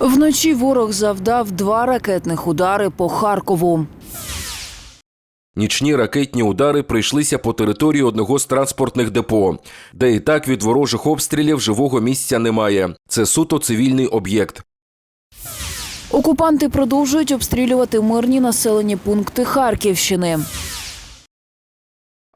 Вночі ворог завдав два ракетних удари по Харкову. Нічні ракетні удари прийшлися по території одного з транспортних депо, де і так від ворожих обстрілів живого місця немає. Це суто цивільний об'єкт. Окупанти продовжують обстрілювати мирні населені пункти Харківщини.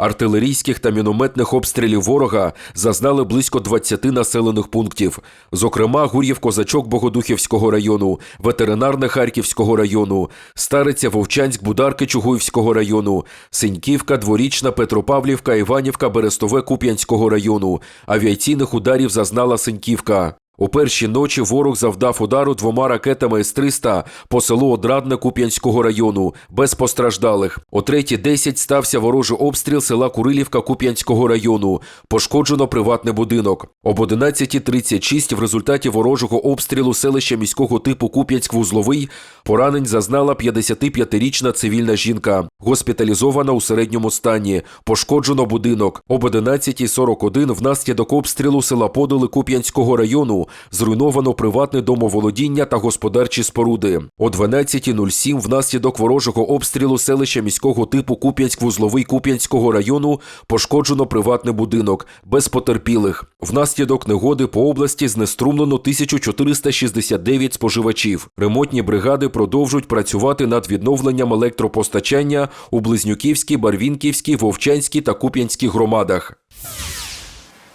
Артилерійських та мінометних обстрілів ворога зазнали близько 20 населених пунктів, зокрема Гур'їв-Козачок Богодухівського району, ветеринарне Харківського району, Стариця Вовчанськ Бударки Чугуївського району, Синьківка, Дворічна, Петропавлівка, Іванівка, Берестове Куп'янського району. Авіаційних ударів зазнала Синьківка. У перші ночі ворог завдав удару двома ракетами С-300 по селу Одрадне Куп'янського району, без постраждалих. О 3.10 стався ворожий обстріл села Курилівка Куп'янського району. Пошкоджено приватний будинок. Об 11.36 в результаті ворожого обстрілу селища міського типу Куп'янськ-Вузловий поранень зазнала 55-річна цивільна жінка, госпіталізована у середньому стані. Пошкоджено будинок. Об 11.41 внаслідок обстрілу села Подоли Куп'янського району зруйновано приватне домоволодіння та господарчі споруди. О 12.07 внаслідок ворожого обстрілу селища міського типу Куп'янськ-Вузловий Куп'янського району пошкоджено приватний будинок без потерпілих. Внаслідок негоди по області знеструмлено 1469 споживачів. Ремонтні бригади продовжують працювати над відновленням електропостачання у Близнюківській, Барвінківській, Вовчанській та Куп'янській громадах.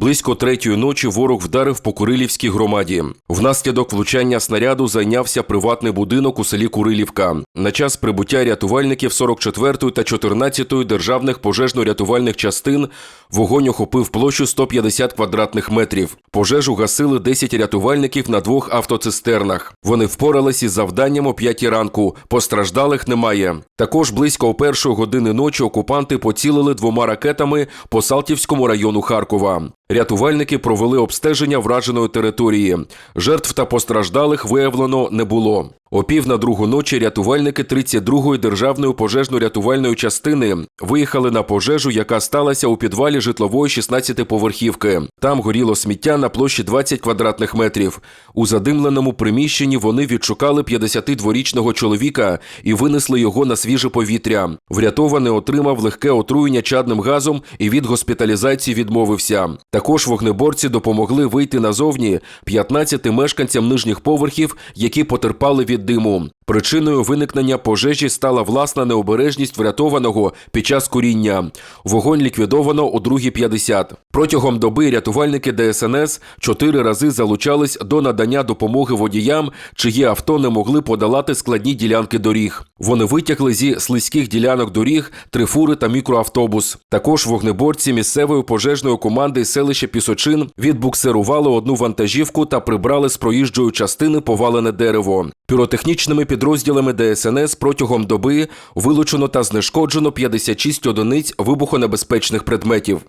Близько третьої ночі ворог вдарив по Курилівській громаді. Внаслідок влучання снаряду зайнявся приватний будинок у селі Курилівка. На час прибуття рятувальників 44-ї та 14-ї державних пожежно-рятувальних частин вогонь охопив площу 150 квадратних метрів. Пожежу гасили 10 рятувальників на двох автоцистернах. Вони впоралися із завданням о 5 ранку. Постраждалих немає. Також близько о першої години ночі окупанти поцілили двома ракетами по Салтівському району Харкова. Рятувальники провели обстеження враженої території. Жертв та постраждалих виявлено не було. О пів на другу ночі рятувальники 32-ї державної пожежно-рятувальної частини виїхали на пожежу, яка сталася у підвалі житлової 16-поверхівки. Там горіло сміття на площі 20 квадратних метрів. У задимленому приміщенні вони відшукали 52-річного чоловіка і винесли його на свіже повітря. Врятований отримав легке отруєння чадним газом і від госпіталізації відмовився. Також вогнеборці допомогли вийти назовні 15 мешканцям нижніх поверхів, які потерпали від диму. Причиною виникнення пожежі стала власна необережність врятованого під час куріння. Вогонь ліквідовано о 2.50. Протягом доби рятувальники ДСНС чотири рази залучались до надання допомоги водіям, чиї авто не могли подолати складні ділянки доріг. Вони витягли зі слизьких ділянок доріг три фури та мікроавтобус. Також вогнеборці місцевої пожежної команди селища Пісочин відбуксирували одну вантажівку та прибрали з проїжджої частини повалене дерево. Піротехнічними підрозділами ДСНС протягом доби вилучено та знешкоджено 56 одиниць вибухонебезпечних предметів.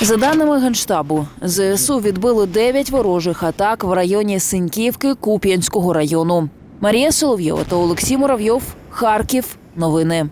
За даними Генштабу, ЗСУ відбили 9 ворожих атак в районі Синьківки Куп'янського району. Марія Соловйова та Олексій Муравйов. Харків. Новини.